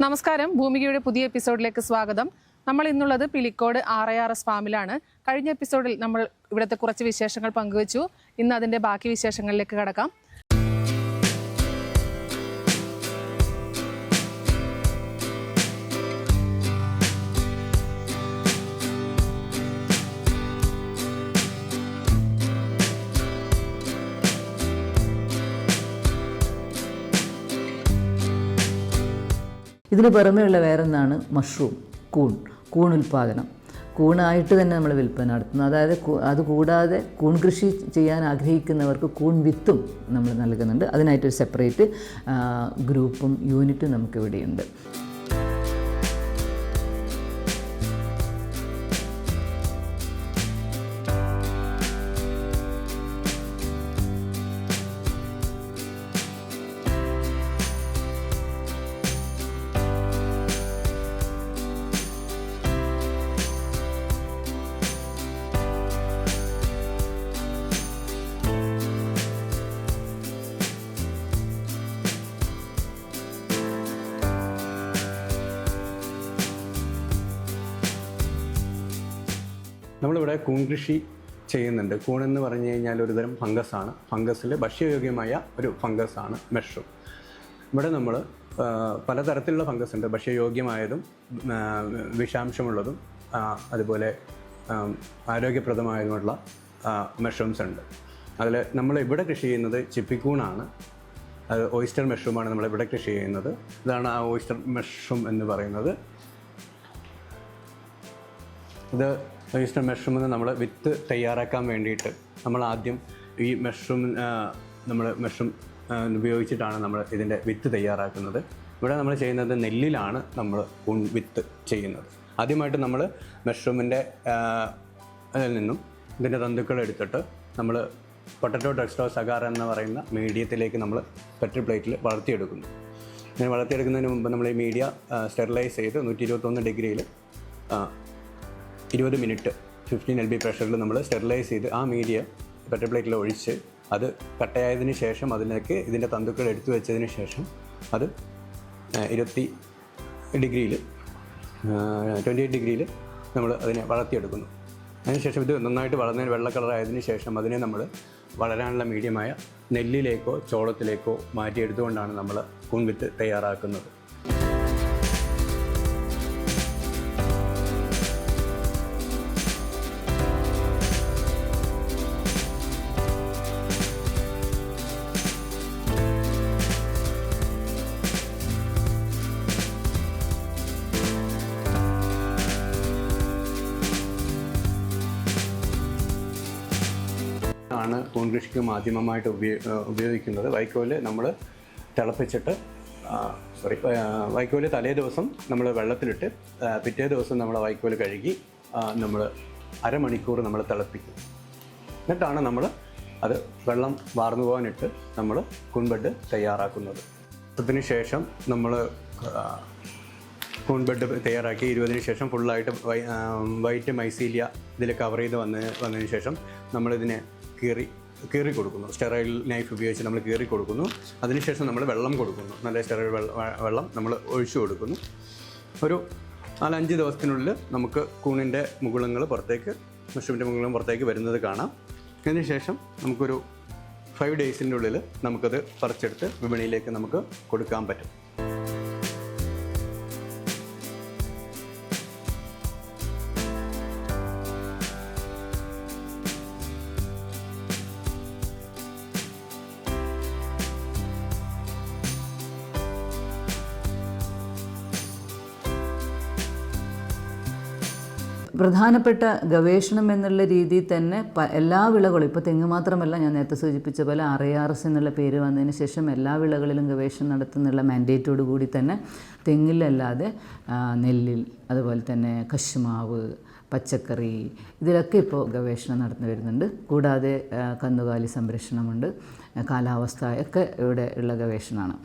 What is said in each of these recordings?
നമസ്കാരം. ഭൂമികയുടെ പുതിയ എപ്പിസോഡിലേക്ക് സ്വാഗതം. നമ്മൾ ഇന്നുള്ളത് Pilicode R I R S ഫാമിലാണ്. കഴിഞ്ഞ എപ്പിസോഡിൽ നമ്മൾ ഇവിടുത്തെ കുറച്ച് വിശേഷങ്ങൾ പങ്കുവച്ചു. ഇന്ന് അതിന്റെ ബാക്കി വിശേഷങ്ങളിലേക്ക് കടക്കാം. ഇതിന് പുറമെയുള്ള വേറൊന്നാണ് മഷ്റൂം കൂൺ കൂൺ ഉൽപ്പാദനം. കൂണായിട്ട് തന്നെ നമ്മൾ വിൽപ്പന നടത്തുന്നു. അതായത് അത് കൂടാതെ കൂൺ കൃഷി ചെയ്യാൻ ആഗ്രഹിക്കുന്നവർക്ക് കൂൺ വിത്തും നമ്മൾ നൽകുന്നുണ്ട്. അതിനായിട്ടൊരു സെപ്പറേറ്റ് ഗ്രൂപ്പും യൂണിറ്റും നമുക്ക് നമ്മളിവിടെ കൂൺ കൃഷി ചെയ്യുന്നുണ്ട്. കൂൺ എന്ന് പറഞ്ഞു കഴിഞ്ഞാൽ ഒരുതരം ഫംഗസാണ്. ഫംഗസിൽ ഭക്ഷ്യയോഗ്യമായ ഒരു ഫംഗസാണ് മെഷ്റൂം. ഇവിടെ നമ്മൾ പലതരത്തിലുള്ള ഫംഗസ് ഉണ്ട് ഭക്ഷ്യയോഗ്യമായതും വിഷാംശമുള്ളതും അതുപോലെ ആരോഗ്യപ്രദമായതുമുള്ള മെഷ്റൂംസ് ഉണ്ട്. അതിൽ നമ്മൾ ഇവിടെ കൃഷി ചെയ്യുന്നത് ചിപ്പിക്കൂണാണ്. അത് ഓയിസ്റ്റർ മെഷ്റൂമാണ് നമ്മളിവിടെ കൃഷി ചെയ്യുന്നത്. ഇതാണ് ആ ഓയിസ്റ്റർ മെഷ്റൂം എന്ന് പറയുന്നത്. ഇത് ഈസ്റ്റർ മഷ്റൂമിൽ നമ്മൾ വിത്ത് തയ്യാറാക്കാൻ വേണ്ടിയിട്ട് നമ്മൾ ആദ്യം ഈ മഷ്റൂം നമ്മൾ മഷ്റൂം ഉപയോഗിച്ചിട്ടാണ് നമ്മൾ ഇതിന്റെ വിത്ത് തയ്യാറാക്കുന്നത്. ഇവിടെ നമ്മൾ ചെയ്യുന്നത് നെല്ലിലാണ് നമ്മൾ വിത്ത് ചെയ്യുന്നത്. ആദ്യമായിട്ട് നമ്മൾ മഷ്റൂമിന്റെ അതിൽ നിന്നും ഇതിന്റെ തന്തുക്കൾ എടുത്തിട്ട് നമ്മൾ പൊട്ടറ്റോ ഡെക്സ്റ്റോ സഗാർ എന്ന് പറയുന്ന മീഡിയത്തിലേക്ക് നമ്മൾ പെട്രി പ്ലേറ്റിൽ വളർത്തിയെടുക്കുന്നു. ഇങ്ങനെ വളർത്തിയെടുക്കുന്നതിന് മുമ്പ് നമ്മൾ ഈ മീഡിയ സ്റ്റെറിലൈസ് ചെയ്ത് നൂറ്റി ഇരുപത്തൊന്ന് ഡിഗ്രിയിൽ ഇരുപത് മിനിറ്റ് ഫിഫ്റ്റീൻ എൽ ബി പ്രഷറിൽ നമ്മൾ സ്റ്റെറിലൈസ് ചെയ്ത് ആ മീഡിയ പെറ്റർ പ്ലേറ്റിൽ ഒഴിച്ച് അത് കട്ടയായതിന് ശേഷം അതിലേക്ക് ഇതിന്റെ തന്തുക്കൾ എടുത്തു വെച്ചതിന് ശേഷം അത് ഇരുപത്തി ഡിഗ്രിയിൽ ട്വന്റി എയ്റ്റ് ഡിഗ്രിയിൽ നമ്മൾ അതിനെ വളർത്തിയെടുക്കുന്നു. അതിനുശേഷം ഇത് നന്നായിട്ട് വളർന്നതിന് വെള്ള കളറായതിനു ശേഷം അതിനെ നമ്മൾ വളരാനുള്ള മീഡിയമായ നെല്ലിലേക്കോ ചോളത്തിലേക്കോ മാറ്റിയെടുത്തുകൊണ്ടാണ് നമ്മൾ കൂൺവിത്ത് തയ്യാറാക്കുന്നത്. ആണ് മാധ്യമമായിട്ട് ഉപയോഗ ഉപയോഗിക്കുന്നത്. വൈക്കോൽ നമ്മൾ തിളപ്പിച്ചിട്ട് സോറി വൈക്കോൽ തലേ ദിവസം നമ്മൾ വെള്ളത്തിലിട്ട് പിറ്റേ ദിവസം നമ്മൾ വൈക്കോൽ കഴുകി നമ്മൾ അരമണിക്കൂർ നമ്മൾ തിളപ്പിക്കും. എന്നിട്ടാണ് നമ്മൾ അത് വെള്ളം വാർന്നു പോകാനിട്ട് നമ്മൾ കുൺബെഡ് തയ്യാറാക്കുന്നത്. അതിന് ശേഷം നമ്മൾ കൂൺബെഡ് തയ്യാറാക്കി ഇരുപതിന് ശേഷം ഫുള്ളായിട്ട് വൈറ്റ് മൈസീലിയ ഇതിൽ കവർ ചെയ്ത് വന്ന് വന്നതിന് ശേഷം നമ്മളിതിനെ കീറി കീറി കൊടുക്കുന്നു സ്റ്റെറൈൽ നൈഫ് ഉപയോഗിച്ച് നമ്മൾ കീറി കൊടുക്കുന്നു അതിനുശേഷം നമ്മൾ വെള്ളം കൊടുക്കുന്നു. നല്ല സ്റ്റെറൈൽ വെള്ളം നമ്മൾ ഒഴിച്ചു കൊടുക്കുന്നു. ഒരു നാലഞ്ച് ദിവസത്തിനുള്ളിൽ നമുക്ക് കൂണിന്റെ മുകുളങ്ങൾ പുറത്തേക്ക് മഷ്റൂമിന്റെ മുകുളം പുറത്തേക്ക് വരുന്നത് കാണാം. അതിനുശേഷം നമുക്കൊരു ഫൈവ് ഡേയ്സിന്റെ ഉള്ളിൽ നമുക്കത് പറിച്ചെടുത്ത് വിപണിയിലേക്ക് നമുക്ക് കൊടുക്കാൻ പറ്റും. പ്രധാനപ്പെട്ട ഗവേഷണം എന്നുള്ള രീതിയിൽ തന്നെ എല്ലാ വിളകളും ഇപ്പോൾ തെങ്ങ് മാത്രമല്ല ഞാൻ നേരത്തെ സൂചിപ്പിച്ച പോലെ ആർ എ ആർ എസ് എന്നുള്ള പേര് വന്നതിന് ശേഷം എല്ലാ വിളകളിലും ഗവേഷണം നടത്തുന്നുള്ള മാൻഡേറ്റോട് കൂടി തന്നെ തെങ്ങിലല്ലാതെ നെല്ലിൽ അതുപോലെ തന്നെ കശുമാവ് പച്ചക്കറി ഇതിലൊക്കെ ഇപ്പോൾ ഗവേഷണം നടന്നു വരുന്നുണ്ട്. കൂടാതെ കന്നുകാലി സംരക്ഷണമുണ്ട്. കാലാവസ്ഥ ഒക്കെ ഇവിടെ ഉള്ള ഗവേഷണമാണ്.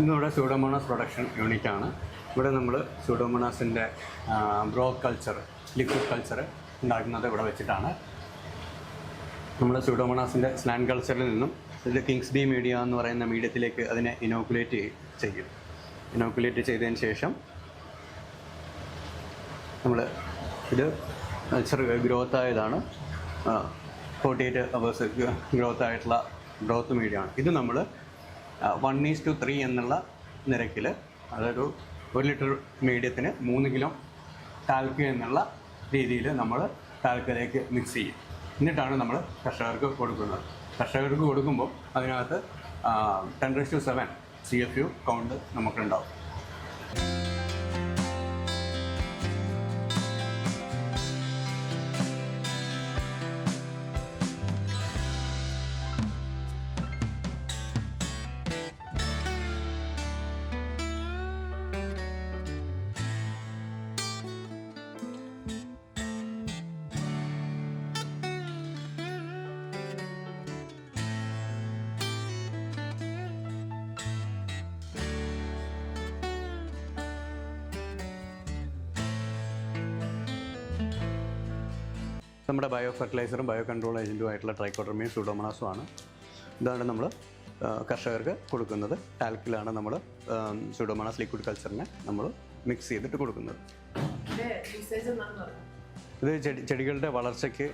ഇന്നിവിടെ സ്യൂഡോമോണാസ് പ്രൊഡക്ഷൻ യൂണിറ്റ് ആണ്. ഇവിടെ നമ്മൾ സ്യൂഡോമോണാസിന്റെ ബ്രോ കൾച്ചർ ലിക്വിഡ് കൾച്ചർ ഉണ്ടാക്കുന്നത് ഇവിടെ വെച്ചിട്ടാണ്. നമ്മൾ സ്യൂഡോമോണാസിന്റെ സ്ലാൻ കൾച്ചറിൽ നിന്നും ഇത് കിങ്സ് ബി മീഡിയ എന്ന് പറയുന്ന മീഡിയത്തിലേക്ക് അതിനെ ഇനോക്കുലേറ്റ് ചെയ്യും. ഇനോക്കുലേറ്റ് ചെയ്തതിന് ശേഷം നമ്മൾ ഇത് കൾച്ചർ ഗ്രോത്ത് ആയതാണ്. ഫോർട്ടി എയ്റ്റ് അവേഴ്സ് ഗ്രോത്ത് ആയിട്ടുള്ള ഗ്രോത്ത് മീഡിയ ആണ്. ഇത് നമ്മൾ വൺ ഈസ് ടു ത്രീ എന്നുള്ള നിരക്കിൽ അതൊരു ഒരു ലിറ്റർ മീഡിയത്തിന് മൂന്ന് കിലോ താൽക്ക എന്നുള്ള രീതിയിൽ നമ്മൾ ടാൽക്കിലേക്ക് മിക്സ് ചെയ്യും. എന്നിട്ടാണ് നമ്മൾ കർഷകർക്ക് കൊടുക്കുന്നത്. കർഷകർക്ക് കൊടുക്കുമ്പോൾ അതിനകത്ത് ten to seven C F U count നമുക്കുണ്ടാവും. Bio ഫെർട്ടിലൈസറും ബയോ കൺട്രോൾ ഏജന്റും ആയിട്ടുള്ള ട്രൈക്കോട്ടർമിയും സൂഡോമണാസും ആണ്. ഇതാണ് നമ്മൾ കർഷകർക്ക് കൊടുക്കുന്നത്. ടാൽക്കിലാണ് നമ്മൾ സൂഡോമണാസ് ലിക്വിഡ് കൾച്ചറിനെ നമ്മൾ മിക്സ് ചെയ്തിട്ട് കൊടുക്കുന്നത്. ഇത് ചെടി ചെടികളുടെ വളർച്ചയ്ക്ക്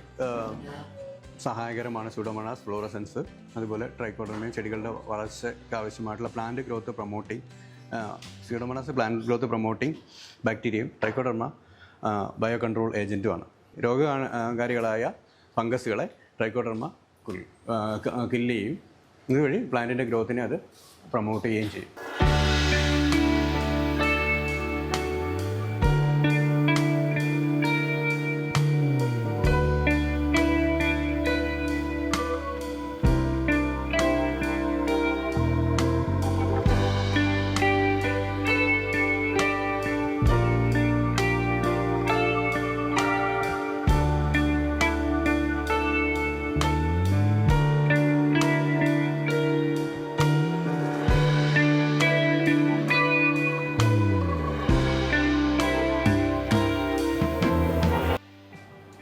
സഹായകരമാണ് സൂഡോമണാസ് ഫ്ലോറസെൻസ് അതുപോലെ ട്രൈക്കോട്ടർമിയും ചെടികളുടെ വളർച്ചയ്ക്ക് ആവശ്യമായിട്ടുള്ള plant growth promoting Pseudomonas plant growth promoting ബാക്ടീരിയയും trichoderma bio control ഏജന്റുമാണ് രോഗകാരികളായ ഫംഗസുകളെ ട്രൈക്കോഡർമ കില്ല് ചെയ്യും. ഇതുവഴി പ്ലാന്റിന്റെ ഗ്രോത്തിനെ അത് പ്രൊമോട്ട് ചെയ്യുകയും ചെയ്യും.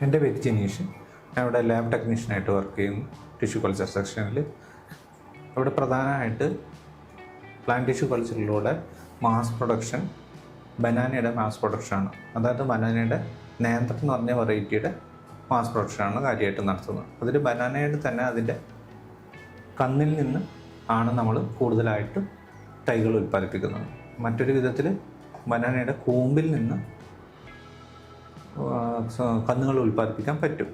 എന്റെ പേര് ജിനീഷ്. ഞാൻ ഇവിടെ ലാബ് ടെക്നീഷ്യനായിട്ട് വർക്ക് ചെയ്യുന്നു ടിഷ്യൂ കൾച്ചർ സെക്ഷനിൽ ഇവിടെ പ്രധാനമായിട്ട് പ്ലാന്റ് ടിഷ്യൂ കൾച്ചറിലൂടെ മാസ് പ്രൊഡക്ഷൻ ബനാനയുടെ മാസ് പ്രൊഡക്ഷനാണ്. അതായത് ബനാനയുടെ നേന്ത്രം എന്ന് പറഞ്ഞ വെറൈറ്റിയുടെ മാസ് പ്രൊഡക്ഷനാണ് കാര്യമായിട്ട് നടത്തുന്നത്. അതിൽ ബനാനയുടെ തന്നെ അതിന്റെ കന്നിൽ നിന്ന് ആണ് നമ്മൾ കൂടുതലായിട്ട് തൈകൾ ഉൽപ്പാദിപ്പിക്കുന്നത്. മറ്റൊരു വിധത്തിൽ ബനാനയുടെ കൂമ്പിൽ നിന്ന് കന്നുകൾ ഉൽപ്പാദിപ്പിക്കാൻ പറ്റും.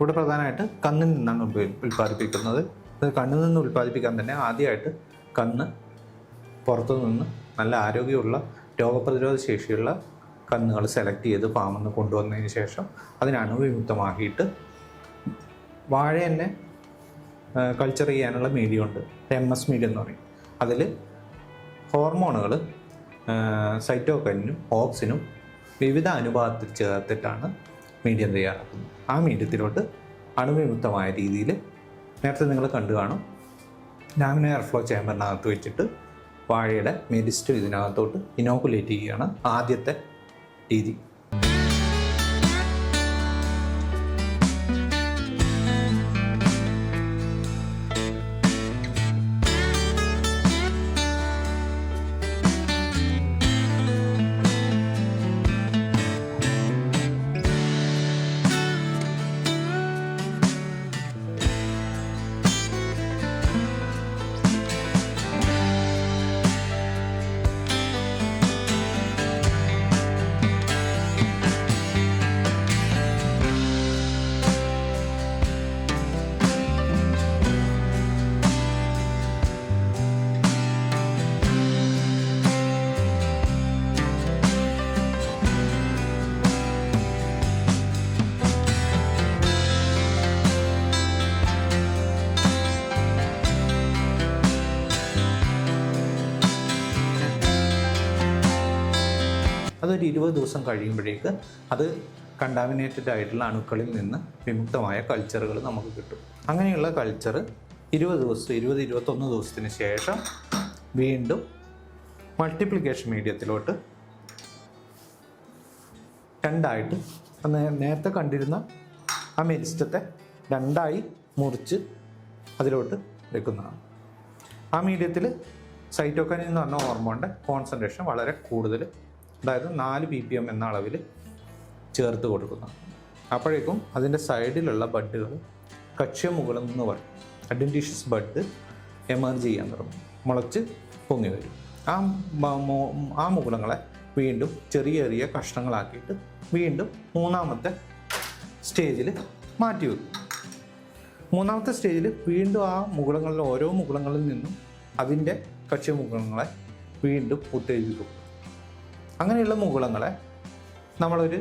ഇവിടെ പ്രധാനമായിട്ട് കന്നിൽ നിന്നാണ് ഉൽപ്പ- ഉൽപ്പാദിപ്പിക്കുന്നത്. കണ്ണിൽ നിന്ന് ഉൽപ്പാദിപ്പിക്കാൻ തന്നെ ആദ്യമായിട്ട് കന്ന് പുറത്തു നിന്ന് നല്ല ആരോഗ്യമുള്ള രോഗപ്രതിരോധ ശേഷിയുള്ള കന്നുകൾ സെലക്ട് ചെയ്ത് ഫാമിൽ കൊണ്ടുവന്നതിന് ശേഷം അതിനാണ് വിമുക്തമാക്കിയിട്ട് വാഴ തന്നെ കൾച്ചർ ചെയ്യാനുള്ള മീഡിയം ഉണ്ട് എം എസ് മീഡിയം എന്ന് പറയും. അതിൽ ഹോർമോണുകൾ സൈറ്റോക്കനും ഓക്സിനും വിവിധ അനുപാതത്തിൽ ചേർത്തിട്ടാണ് മീഡിയം തയ്യാറാക്കുന്നത്. ആ മീഡിയത്തിലോട്ട് അണുവിമുക്തമായ രീതിയിൽ നേരത്തെ നിങ്ങൾ കണ്ടു കാണും. ലാമിന എയർഫ്ലോ ചേമ്പറിനകത്ത് വെച്ചിട്ട് വാഴയുടെ മെരിസ്റ്റം ഇതിനകത്തോട്ട് ഇനോക്കുലേറ്റ് ചെയ്യുകയാണ് ആദ്യത്തെ രീതി. അതൊരു ഇരുപത് ദിവസം കഴിയുമ്പോഴേക്ക് അത് കണ്ടാമിനേറ്റഡ് ആയിട്ടുള്ള അണുക്കളിൽ നിന്ന് വിമുക്തമായ കൾച്ചറുകൾ നമുക്ക് കിട്ടും. അങ്ങനെയുള്ള കൾച്ചർ ഇരുപത് ദിവസം ഇരുപത് ഇരുപത്തൊന്ന് ദിവസത്തിന് ശേഷം വീണ്ടും മൾട്ടിപ്ലിക്കേഷൻ മീഡിയത്തിലോട്ട് രണ്ടായിട്ട് നേരത്തെ കണ്ടിരുന്ന ആ മെരിസ്റ്റത്തെ രണ്ടായി മുറിച്ച് അതിലോട്ട് വെക്കുന്നതാണ്. ആ മീഡിയത്തിൽ സൈറ്റോക്കനിൻ എന്ന് പറഞ്ഞ ഹോർമോണിന്റെ കോൺസെൻട്രേഷൻ വളരെ കൂടുതൽ അതായത് നാല് ബി പി എം എന്ന അളവിൽ ചേർത്ത് കൊടുക്കുന്നത് അപ്പോഴേക്കും അതിന്റെ സൈഡിലുള്ള ബഡ്ഡുകൾ കക്ഷ്യമുകളിൽ നിന്ന് പറയും അഡന്റീഷ്യസ് ബഡ് എമർജ് ചെയ്യാൻ തുടങ്ങും. മുളച്ച് പൊങ്ങി വരും. ആ ആ മുകുളങ്ങളെ വീണ്ടും ചെറിയ ചെറിയ കഷ്ണങ്ങളാക്കിയിട്ട് വീണ്ടും മൂന്നാമത്തെ സ്റ്റേജിൽ മാറ്റി വെക്കും. മൂന്നാമത്തെ സ്റ്റേജിൽ വീണ്ടും ആ മുകുളങ്ങളിൽ ഓരോ മുകുളങ്ങളിൽ നിന്നും അതിന്റെ കക്ഷ്യമുകുളങ്ങളെ വീണ്ടും ഉത്തേജിപ്പിക്കും. അങ്ങനെയുള്ള മുകുളങ്ങളെ നമ്മളൊരു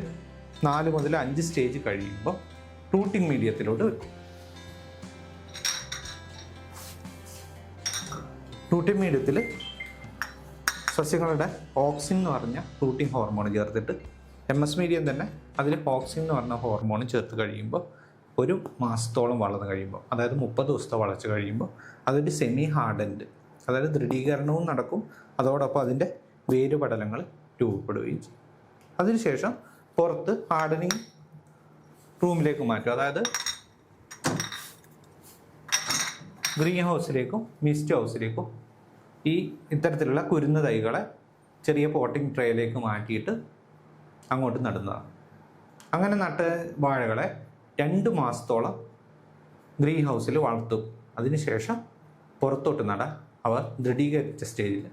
നാല് മുതൽ അഞ്ച് സ്റ്റേജ് കഴിയുമ്പോൾ റൂട്ടിംഗ് മീഡിയത്തിലോട്ട് വെക്കും. റൂട്ടിംഗ് മീഡിയത്തിൽ സസ്യങ്ങളുടെ ഓക്സിൻ എന്ന് പറഞ്ഞ റൂട്ടിംഗ് ഹോർമോൺ ചേർത്തിട്ട് എം എസ് മീഡിയം തന്നെ അതിൽ ഓക്സിൻ എന്ന് പറഞ്ഞ ഹോർമോൺ ചേർത്ത് കഴിയുമ്പോൾ ഒരു മാസത്തോളം വളർന്നു കഴിയുമ്പോൾ അതായത് മുപ്പത് ദിവസത്തെ വളർച്ച കഴിയുമ്പോൾ അതൊരു സെമി ഹാർഡൻഡ് അതായത് ദൃഢീകരണവും നടക്കും. അതോടൊപ്പം അതിന്റെ വേരുപടലങ്ങൾ രൂപപ്പെടുകയും ചെയ്യും. അതിനുശേഷം പുറത്ത് ഹാർഡനിങ് റൂമിലേക്ക് മാറ്റും അതായത് ഗ്രീൻ ഹൗസിലേക്കും മിസ്റ്റ് ഹൗസിലേക്കും ഈ ഇത്തരത്തിലുള്ള കുരുന്ന തൈകളെ ചെറിയ പോട്ടിംഗ് ട്രേയിലേക്ക് മാറ്റിയിട്ട് അങ്ങോട്ട് നടുന്നതാണ്. അങ്ങനെ നട്ട വാഴകളെ രണ്ട് മാസത്തോളം ഗ്രീൻ ഹൗസിൽ വളർത്തും. അതിനുശേഷം പുറത്തോട്ട് നട അവർ ദൃഢീകരിച്ച സ്റ്റേജിൽ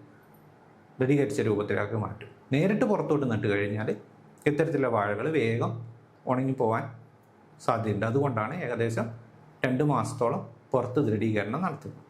ദൃഢീകരിച്ച രൂപത്തിലാക്കി മാറ്റും. നേരിട്ട് പുറത്തോട്ട് നട്ട് കഴിഞ്ഞാൽ ഇത്തരത്തിലുള്ള വാഴകൾ വേഗം ഉണങ്ങിപ്പോവാൻ സാധ്യതയുണ്ട്. അതുകൊണ്ടാണ് ഏകദേശം രണ്ട് മാസത്തോളം പുറത്ത് ദൃഢീകരണം നടത്തുന്നത്.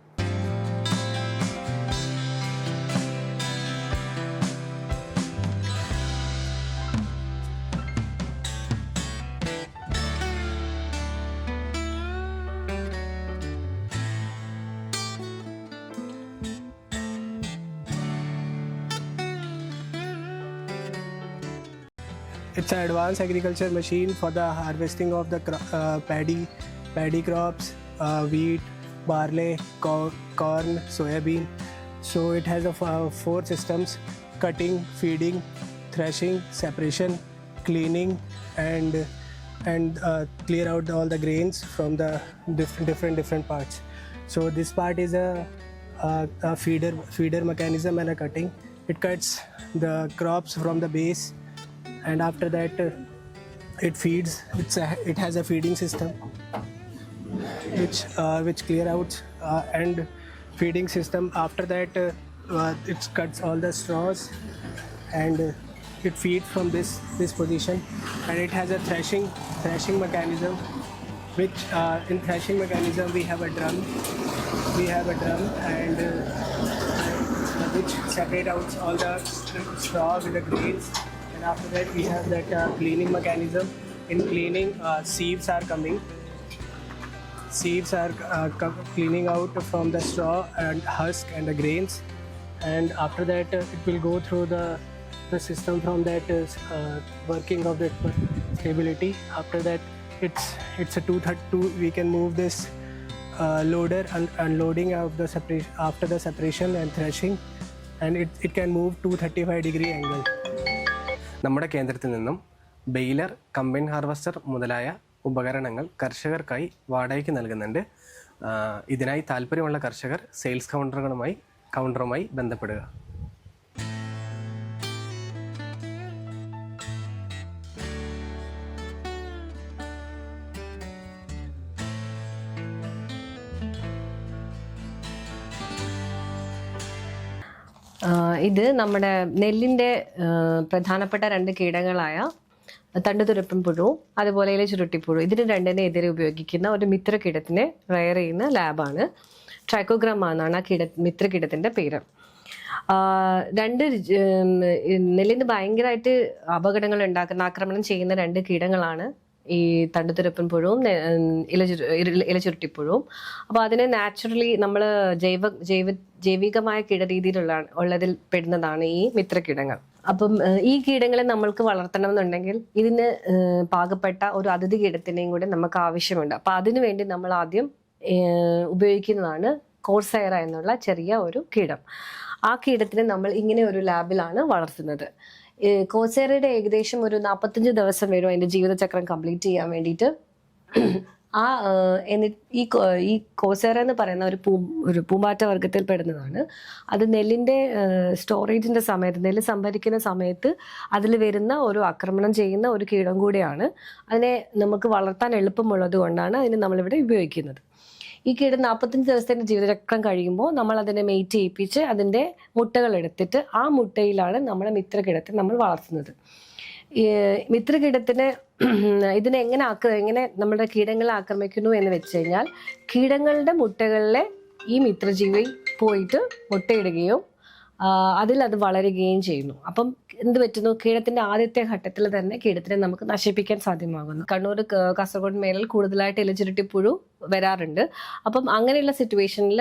It's an advanced agriculture machine for the harvesting of the uh, paddy, paddy crops, uh, wheat, barley, co- corn, soybean. So it has uh, four systems: cutting, feeding, threshing, separation, cleaning, and and uh, clear out all the grains from the different different different parts. So this part is a, a, a feeder feeder mechanism and a cutting. It cuts the crops from the base and after that uh, it feeds it's a, it has a feeding system which uh, which clear out uh, and feeding system. After that uh, uh, it cuts all the straws and uh, it feeds from this this position. And it has a threshing threshing mechanism which in threshing mechanism we have a drum. We have a drum and which separate out all the straw with the grains after that we have that uh, cleaning mechanism. In cleaning uh, sieves are coming. Sieves are uh, cleaning out from the straw and husk and the grains. And after that uh, it will go through the the system from that uh, uh, working of that stability. After that it's it's a 232 we can move this uh, loader and unloading of the separation after the separation and threshing. And it, it can move 235 degree angle നമ്മുടെ കേന്ദ്രത്തിൽ നിന്നും baler combine harvester മുതലായ ഉപകരണങ്ങൾ കർഷകർക്കായി വാടകയ്ക്ക് നൽകുന്നുണ്ട്. ഇതിനായി താല്പര്യമുള്ള കർഷകർ സെയിൽസ് കൗണ്ടറുകളുമായി കൗണ്ടറുമായി ബന്ധപ്പെടുക. ഇത് നമ്മുടെ നെല്ലിന്റെ പ്രധാനപ്പെട്ട രണ്ട് കീടങ്ങളായ തണ്ടുതുരപ്പൻ പുഴു അതുപോലെ ഇല ചുരുട്ടിപ്പുഴു ഇതിന് രണ്ടിനെ എതിരെ ഉപയോഗിക്കുന്ന ഒരു മിത്ര കീടത്തിനെ റയർ ചെയ്യുന്ന ലാബാണ് ട്രൈക്കോഗ്രാമ എന്നാണ് ആ കീട മിത്രകീടത്തിന്റെ പേര്. രണ്ട് നെല്ലിന് ഭയങ്കരമായിട്ട് അപകടങ്ങൾ ഉണ്ടാക്കുന്ന ആക്രമണം ചെയ്യുന്ന രണ്ട് കീടങ്ങളാണ് ഈ തണ്ടുതുരപ്പൻ പുഴുവും ഇല ചുരു ഇലചുരു ഇല- ഇലചുരുട്ടിപ്പുഴുവും അപ്പോൾ അതിനെ നാച്ചുറലി നമ്മൾ ജൈവ ജൈവ ജൈവികമായ കീടരീതിയിലുള്ള ഉള്ളതിൽ പെടുന്നതാണ് ഈ മിത്രകീടങ്ങൾ. അപ്പം ഈ കീടങ്ങളെ നമ്മൾക്ക് വളർത്തണമെന്നുണ്ടെങ്കിൽ ഇതിന് പാകപ്പെട്ട ഒരു അതിഥി കീടത്തിനെയും കൂടെ നമുക്ക് ആവശ്യമുണ്ട്. അപ്പം അതിനു വേണ്ടി നമ്മൾ ആദ്യം ഉപയോഗിക്കുന്നതാണ് കോർസയറ എന്നുള്ള ചെറിയ ഒരു കീടം. ആ കീടത്തിനെ നമ്മൾ ഇങ്ങനെ ഒരു ലാബിലാണ് വളർത്തുന്നത്. കോസേറയുടെ ഏകദേശം ഒരു നാൽപ്പത്തഞ്ച് ദിവസം വരും അതിന്റെ ജീവിതചക്രം കംപ്ലീറ്റ് ചെയ്യാൻ വേണ്ടിയിട്ട്. ആ എന്നിട്ട് ഈ ഈ കോസേറ എന്ന് പറയുന്ന ഒരു പൂ ഒരു പൂമ്പാറ്റ വർഗത്തിൽ പെടുന്നതാണ്. അത് നെല്ലിന്റെ സ്റ്റോറേജിന്റെ സമയത്ത് നെല്ല് സംഭരിക്കുന്ന സമയത്ത് അതിൽ വരുന്ന ഒരു ആക്രമണം ചെയ്യുന്ന ഒരു കീടം കൂടിയാണ്. അതിനെ നമുക്ക് വളർത്താൻ എളുപ്പമുള്ളത് കൊണ്ടാണ് അതിനെ നമ്മളിവിടെ ഉപയോഗിക്കുന്നത്. ഈ കീട് നാൽപ്പത്തഞ്ച് ദിവസത്തിന്റെ ജീവിതചക്രം കഴിയുമ്പോൾ നമ്മൾ അതിനെ മെയ്റ്റ് ചെയ്യിപ്പിച്ച് അതിന്റെ മുട്ടകൾ എടുത്തിട്ട് ആ മുട്ടയിലാണ് നമ്മുടെ മിത്രകിടത്തെ നമ്മൾ വളർത്തുന്നത്. മിത്രകീടത്തിന് ഇതിനെ എങ്ങനെ ആക്ര എങ്ങനെ നമ്മുടെ കീടങ്ങളെ ആക്രമിക്കുന്നു എന്ന് വെച്ച് കഴിഞ്ഞാൽ കീടങ്ങളുടെ മുട്ടകളിലെ ഈ മിത്രജീവി പോയിട്ട് മുട്ടയിടുകയും അതിൽ അത് വളരുകയും ചെയ്യുന്നു. അപ്പം എന്ത് പറ്റുന്നു? കീടത്തിന്റെ ആദ്യത്തെ ഘട്ടത്തിൽ തന്നെ കീടത്തിനെ നമുക്ക് നശിപ്പിക്കാൻ സാധ്യമാകുന്നു. കണ്ണൂർ കാസർഗോഡ് മേലിൽ കൂടുതലായിട്ട് ഇലചുരുട്ടിപ്പുഴു വരാറുണ്ട്. അപ്പം അങ്ങനെയുള്ള സിറ്റുവേഷനിൽ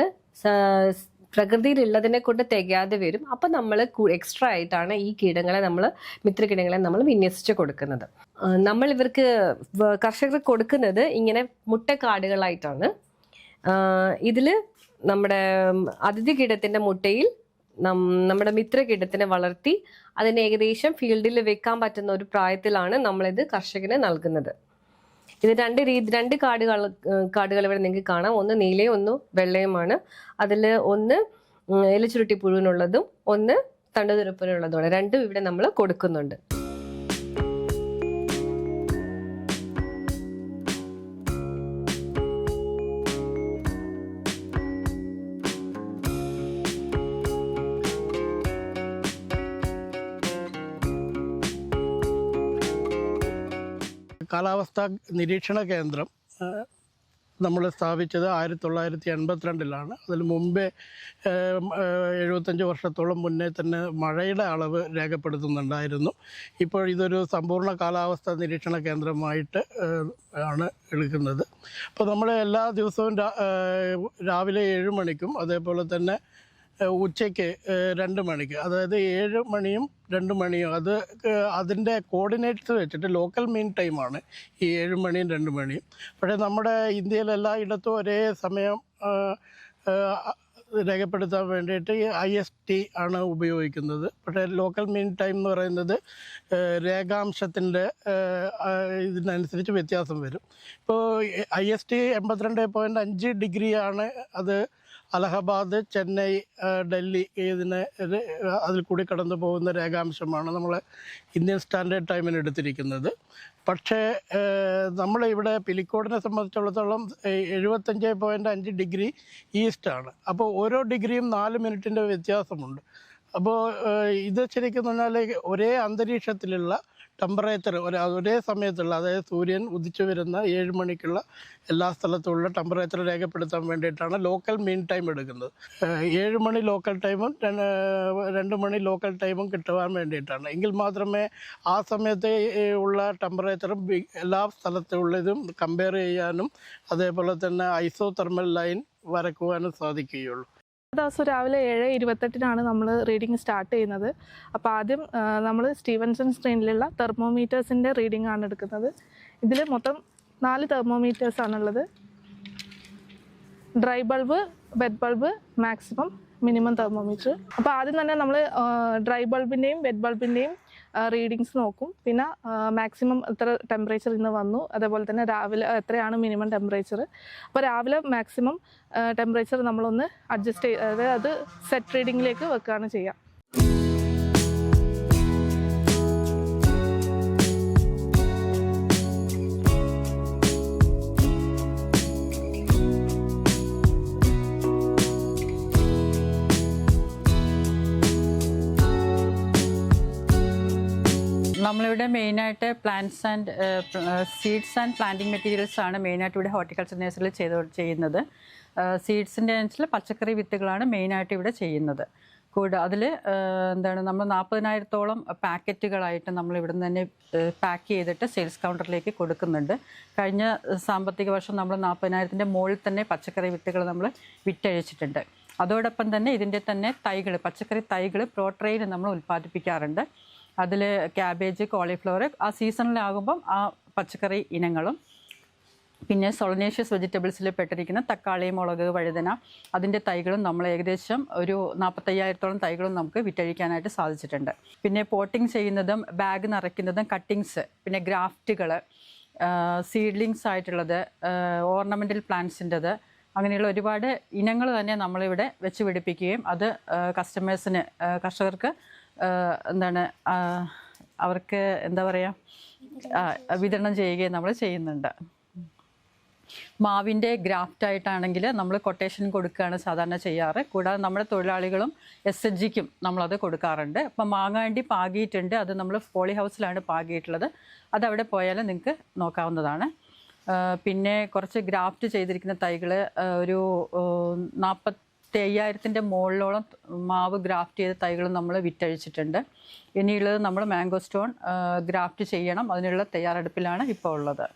പ്രകൃതിയിലുള്ളതിനെ കൊണ്ട് തികയാതെ വരും. അപ്പം നമ്മൾ എക്സ്ട്രാ ആയിട്ടാണ് ഈ കീടങ്ങളെ നമ്മൾ മിത്ര കീടങ്ങളെ നമ്മൾ വിന്യസിച്ച് കൊടുക്കുന്നത്. നമ്മൾ ഇവർക്ക് കർഷകർ കൊടുക്കുന്നത് ഇങ്ങനെ മുട്ടക്കാടുകളായിട്ടാണ്. ഇതിൽ നമ്മുടെ അതിഥി കീടത്തിന്റെ മുട്ടയിൽ നമ്മുടെ മിത്ര കിടത്തിനെ വളർത്തി അതിനെ ഏകദേശം ഫീൽഡിൽ വെക്കാൻ പറ്റുന്ന ഒരു പ്രായത്തിലാണ് നമ്മളിത് കർഷകന് നൽകുന്നത്. ഇത് രണ്ട് രീതി രണ്ട് കാടുകൾ കാടുകൾ ഇവിടെ നിങ്ങൾക്ക് കാണാം. ഒന്ന് നീലയും ഒന്ന് വെള്ളയുമാണ്. അതിൽ ഒന്ന് ഇല ഇലച്ചുരുട്ടി പുഴുവിനുള്ളതും ഒന്ന് തണ്ടുതുരപ്പിനുള്ളതുമാണ്. രണ്ടും ഇവിടെ നമ്മൾ കൊടുക്കുന്നുണ്ട്. കാലാവസ്ഥാ നിരീക്ഷണ കേന്ദ്രം നമ്മൾ സ്ഥാപിച്ചത് ആയിരത്തി തൊള്ളായിരത്തി എൺപത്തിരണ്ടിലാണ് അതിൽ മുമ്പേ എഴുപത്തഞ്ച് വർഷത്തോളം മുന്നേ തന്നെ മഴയുടെ അളവ് രേഖപ്പെടുത്തുന്നുണ്ടായിരുന്നു. ഇപ്പോൾ ഇതൊരു സമ്പൂർണ കാലാവസ്ഥ നിരീക്ഷണ കേന്ദ്രമായിട്ട് ആണ് എടുക്കുന്നത്. അപ്പോൾ നമ്മൾ എല്ലാ ദിവസവും രാവിലെ ഏഴ് മണിക്കും അതേപോലെ തന്നെ ഉച്ചയ്ക്ക് രണ്ട് മണിക്ക്. അതായത് ഏഴ് മണിയും രണ്ട് മണിയും. അത് അതിന്റെ കോർഡിനേറ്റ്സ് വെച്ചിട്ട് ലോക്കൽ മീൻ ടൈമാണ് ഈ ഏഴ് മണിയും രണ്ട് മണിയും. പക്ഷേ നമ്മുടെ ഇന്ത്യയിൽ എല്ലായിടത്തും ഒരേ സമയം രേഖപ്പെടുത്താൻ വേണ്ടിയിട്ട് ഐ എസ് ടി ആണ് ഉപയോഗിക്കുന്നത്. പക്ഷേ ലോക്കൽ മീൻ ടൈം എന്ന് പറയുന്നത് രേഖാംശത്തിന്റെ ഇതിനനുസരിച്ച് വ്യത്യാസം വരും. ഇപ്പോൾ ഐ എസ് ടി എൺപത്തിരണ്ട് പോയിന്റ് അഞ്ച് ഡിഗ്രിയാണ് അത് അലഹബാദ് ചെന്നൈ ഡൽഹി ഇതിനെ അതിൽ കൂടി കടന്നു പോകുന്ന രേഖാംശമാണ് നമ്മൾ ഇന്ത്യൻ സ്റ്റാൻഡേർഡ് ടൈമിന് എടുത്തിരിക്കുന്നത്. പക്ഷേ നമ്മളിവിടെ പിലിക്കോടിനെ സംബന്ധിച്ചിടത്തോളം എഴുപത്തഞ്ച് പോയിന്റ് അഞ്ച് ഡിഗ്രി ഈസ്റ്റാണ് അപ്പോൾ ഓരോ ഡിഗ്രിയും നാല് മിനിറ്റിന്റെ വ്യത്യാസമുണ്ട്. അപ്പോൾ ഇത് ശരിക്കും പറഞ്ഞാൽ ഒരേ അന്തരീക്ഷത്തിലുള്ള ടെമ്പറേച്ചർ ഒരേ ഒരേ സമയത്തുള്ള അതായത് സൂര്യൻ ഉദിച്ചു വരുന്ന ഏഴ് മണിക്കുള്ള എല്ലാ സ്ഥലത്തുമുള്ള ടെമ്പറേച്ചർ രേഖപ്പെടുത്താൻ വേണ്ടിയിട്ടാണ് ലോക്കൽ മീൻ ടൈം എടുക്കുന്നത്. ഏഴ് മണി ലോക്കൽ ടൈമും രണ്ട് മണി ലോക്കൽ ടൈമും കിട്ടുവാൻ വേണ്ടിയിട്ടാണ്. എങ്കിൽ മാത്രമേ ആ സമയത്ത് ഉള്ള ടെമ്പറേച്ചറും എല്ലാ സ്ഥലത്തുള്ളതും കമ്പയർ ചെയ്യാനും അതേപോലെ തന്നെ ഐസോ തെർമൽ ലൈൻ വരക്കുവാനും സാധിക്കുകയുള്ളൂ. ദിവസം രാവിലെ ഏഴ് ഇരുപത്തെട്ടിനാണ് നമ്മൾ റീഡിങ് സ്റ്റാർട്ട് ചെയ്യുന്നത്. അപ്പോൾ ആദ്യം നമ്മൾ സ്റ്റീവൻസൺ സ്ക്രീനിലുള്ള തെർമോമീറ്റേഴ്സിന്റെ റീഡിംഗ് ആണ് എടുക്കുന്നത്. ഇതിൽ മൊത്തം നാല് തെർമോമീറ്റേഴ്സ് ആണുള്ളത്. Dry bulb wet bulb maximum minimum thermometer. അപ്പോൾ ആദ്യം തന്നെ നമ്മൾ ഡ്രൈ ബൾബിന്റെയും വെറ്റ് ബൾബിന്റെയും റീഡിങ്സ് നോക്കും. പിന്നെ മാക്സിമം എത്ര ടെമ്പറേച്ചർ ഇന്ന് വന്നു. അതേപോലെ തന്നെ രാവിലെ എത്രയാണ് മിനിമം ടെമ്പറേച്ചർ അപ്പോൾ രാവിലെ മാക്സിമം ടെമ്പറേച്ചർ നമ്മളൊന്ന് അഡ്ജസ്റ്റ് ചെയ്ത് അതായത് അത് സെറ്റ് റീഡിങ്ങിലേക്ക് വെക്കുകയാണ് ചെയ്യുക നമ്മളിവിടെ മെയിനായിട്ട് plants and seeds and planting materials ആണ് മെയിനായിട്ട് ഇവിടെ ഹോർട്ടിക്കൾച്ചർ നേഴ്സറിൽ ചെയ്ത് ചെയ്യുന്നത്. സീഡ്സിന്റെ അനുസരിച്ച് പച്ചക്കറി വിത്തുകളാണ് മെയിനായിട്ട് ഇവിടെ ചെയ്യുന്നത്. കൂടെ അതിൽ എന്താണ് നമ്മൾ നാൽപ്പതിനായിരത്തോളം പാക്കറ്റുകളായിട്ട് നമ്മൾ ഇവിടെ നിന്ന് തന്നെ പാക്ക് ചെയ്തിട്ട് സെയിൽസ് കൗണ്ടറിലേക്ക് കൊടുക്കുന്നുണ്ട്. കഴിഞ്ഞ സാമ്പത്തിക വർഷം നമ്മൾ നാൽപ്പതിനായിരത്തിന്റെ മുകളിൽ തന്നെ പച്ചക്കറി വിത്തുകൾ നമ്മൾ വിറ്റഴിച്ചിട്ടുണ്ട്. അതോടൊപ്പം തന്നെ ഇതിന്റെ തന്നെ തൈകൾ പച്ചക്കറി തൈകൾ പ്രോട്രെയിൻ നമ്മൾ ഉൽപ്പാദിപ്പിക്കാറുണ്ട്. അതിൽ ക്യാബേജ് കോളിഫ്ലവർ ആ സീസണിലാകുമ്പം ആ പച്ചക്കറി ഇനങ്ങളും. പിന്നെ സൊളനേഷ്യസ് വെജിറ്റബിൾസിൽ പെട്ടിരിക്കുന്ന തക്കാളി മുളക് വഴുതന അതിന്റെ തൈകളും നമ്മൾ ഏകദേശം ഒരു നാൽപ്പത്തയ്യായിരത്തോളം തൈകളും നമുക്ക് വിറ്റഴിക്കാനായിട്ട് സാധിച്ചിട്ടുണ്ട്. പിന്നെ പോട്ടിങ് ചെയ്യുന്നതും ബാഗ് നിറയ്ക്കുന്നതും കട്ടിങ്സ് പിന്നെ ഗ്രാഫ്റ്റുകൾ സീഡ്ലിങ്സ് ആയിട്ടുള്ളത് ഓർണമെന്റൽ പ്ലാന്റ്സിന്റെത് അങ്ങനെയുള്ള ഒരുപാട് ഇനങ്ങൾ തന്നെ നമ്മളിവിടെ വെച്ച് പിടിപ്പിക്കുകയും അത് കസ്റ്റമേഴ്സിന് കർഷകർക്ക് എന്താണ് അവർക്ക് എന്താ പറയുക വിതരണം ചെയ്യുകയും നമ്മൾ ചെയ്യുന്നുണ്ട്. മാവിന്റെ ഗ്രാഫ്റ്റ് ആയിട്ടാണെങ്കിൽ നമ്മൾ കൊട്ടേഷൻ കൊടുക്കുകയാണ് സാധാരണ ചെയ്യാറ്. കൂടാതെ നമ്മുടെ തൊഴിലാളികളും എസ് എച്ച് ജിക്കും നമ്മളത് കൊടുക്കാറുണ്ട്. അപ്പം മാങ്ങാണ്ടി പാകിയിട്ടുണ്ട്. അത് നമ്മൾ പോളി ഹൗസിലാണ് പാകിയിട്ടുള്ളത്. അത് അവിടെ പോയാൽ നിങ്ങൾക്ക് നോക്കാവുന്നതാണ്. പിന്നെ കുറച്ച് ഗ്രാഫ്റ്റ് ചെയ്തിരിക്കുന്ന തൈകൾ ഒരു നാൽപ്പത്തി അയ്യായിരത്തിന്റെ മുകളിലോളം മാവ് ഗ്രാഫ്റ്റ് ചെയ്ത തൈകൾ നമ്മൾ വിറ്റഴിച്ചിട്ടുണ്ട്. ഇനിയുള്ളത് നമ്മൾ മാംഗോ സ്റ്റോൺ ഗ്രാഫ്റ്റ് ചെയ്യണം. അതിനുള്ള തയ്യാറെടുപ്പിലാണ് ഇപ്പോൾ ഉള്ളത്.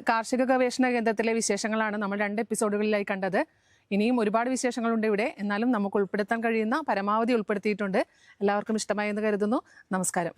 കാർഷിക ഗവേഷണ കേന്ദ്രത്തിലെ വിശേഷങ്ങളാണ് നമ്മൾ രണ്ട് എപ്പിസോഡുകളിലായി കണ്ടത്. ഇനിയും ഒരുപാട് വിശേഷങ്ങളുണ്ട് ഇവിടെ. എന്നാലും നമുക്ക് ഉൾപ്പെടുത്താൻ കഴിയുന്ന പരമാവധി ഉൾപ്പെടുത്തിയിട്ടുണ്ട്. എല്ലാവർക്കും ഇഷ്ടമായി എന്ന് കരുതുന്നു. നമസ്കാരം.